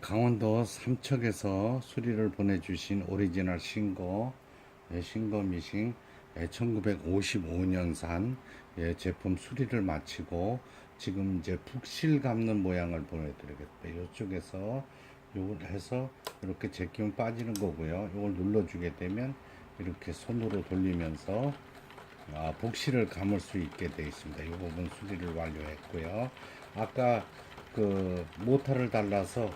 강원도 삼척에서 수리를 보내주신 오리지널 싱거 예, 싱거 미싱 1955년산 예, 제품 수리를 마치고 지금 이제 북실 감는 모양을 보여드리겠습니다. 이쪽에서 요걸 해서 이렇게 제끼면 빠지는 거고요. 이걸 눌러주게 되면 이렇게 손으로 돌리면서 아, 복실을 감을 수 있게 되어 있습니다. 이 부분 수리를 완료했고요. 아까 그 모터를 달라서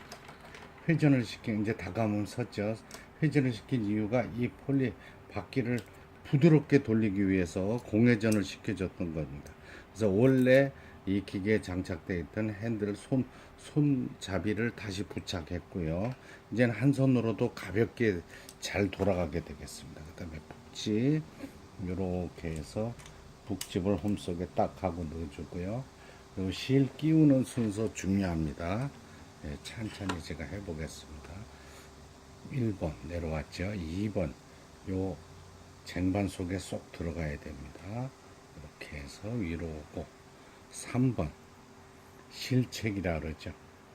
회전을 시킨 이제 다 감으면 섰죠. 회전을 시킨 이유가 이 폴리 바퀴를 부드럽게 돌리기 위해서 공회전을 시켜줬던 겁니다. 그래서 원래 이 기계에 장착되어 있던 핸들 손 손잡이를 다시 부착했고요. 이제는 한 손으로도 가볍게 잘 돌아가게 되겠습니다. 그다음에 북집 이렇게 해서 북집을 홈 속에 딱 하고 넣어주고요. 그리고 실 끼우는 순서 중요합니다. 예, 천천히 제가 해보겠습니다. 1번 내려왔죠. 2번 요 쟁반 속에 쏙 들어가야 됩니다. 이렇게 해서 위로 오고 3번 실책이라 그러죠.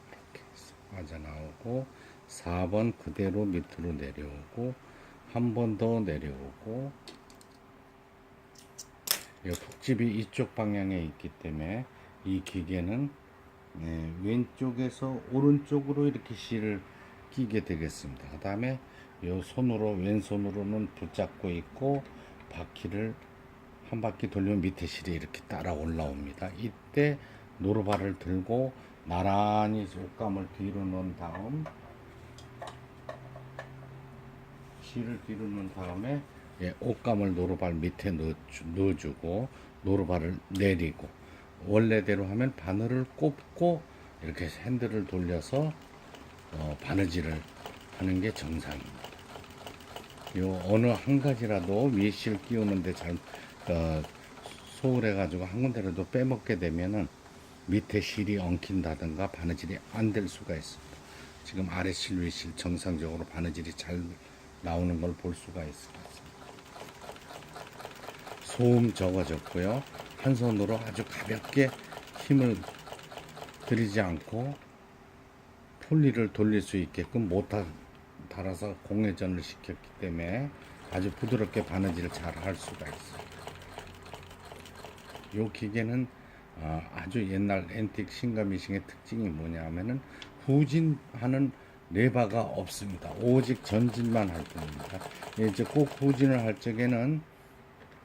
이렇게 해서 빠져나오고 4번 그대로 밑으로 내려오고 한 번 더 내려오고 이 북집이 이쪽 방향에 있기 때문에 이 기계는 네, 왼쪽에서 오른쪽으로 이렇게 실을 끼게 되겠습니다. 그 다음에 이 손으로 왼손으로는 붙잡고 있고 바퀴를 한 바퀴 돌리면 밑에 실이 이렇게 따라 올라옵니다. 이때 노루발을 들고 나란히 옷감을 뒤로 놓은 다음 실을 뒤로 놓은 다음에 예, 옷감을 노루발 밑에 넣어주, 넣어주고 노루발을 내리고 원래대로 하면 바늘을 꼽고 이렇게 핸들을 돌려서 어, 바느질을 하는 게 정상입니다. 요 어느 한 가지라도 위에 실 끼우는데 잘 어, 소홀해 가지고 한 군데라도 빼먹게 되면은 밑에 실이 엉킨다든가 바느질이 안 될 수가 있습니다. 지금 아래 실 위실 정상적으로 바느질이 잘 나오는 걸 볼 수가 있습니다. 소음 적어졌고요. 한 손으로 아주 가볍게 힘을 들이지 않고 폴리를 돌릴 수 있게끔 모터 달아서 공회전을 시켰기 때문에 아주 부드럽게 바느질을 잘 할 수가 있어요. 이 기계는 아, 아주 옛날 앤틱 신가미싱의 특징이 뭐냐 하면은 후진하는 레바가 없습니다. 오직 전진만 할 뿐입니다. 이제 꼭 후진을 할 적에는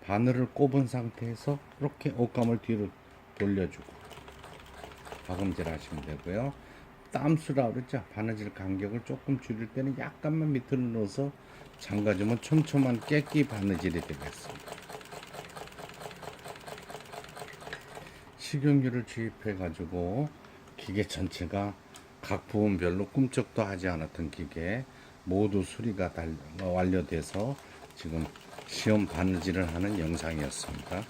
바늘을 꼽은 상태에서 이렇게 옷감을 뒤로 돌려주고 박음질 하시면 되고요. 땀수라 그러죠. 바느질 간격을 조금 줄일 때는 약간만 밑으로 넣어서 잠가주면 촘촘한 깨끼 바느질이 되겠습니다. 식용유를 주입해 가지고 기계 전체가 각 부분별로 꿈쩍도 하지 않았던 기계 모두 수리가 달- 완료돼서 지금 시험 바느질을 하는 영상이었습니다.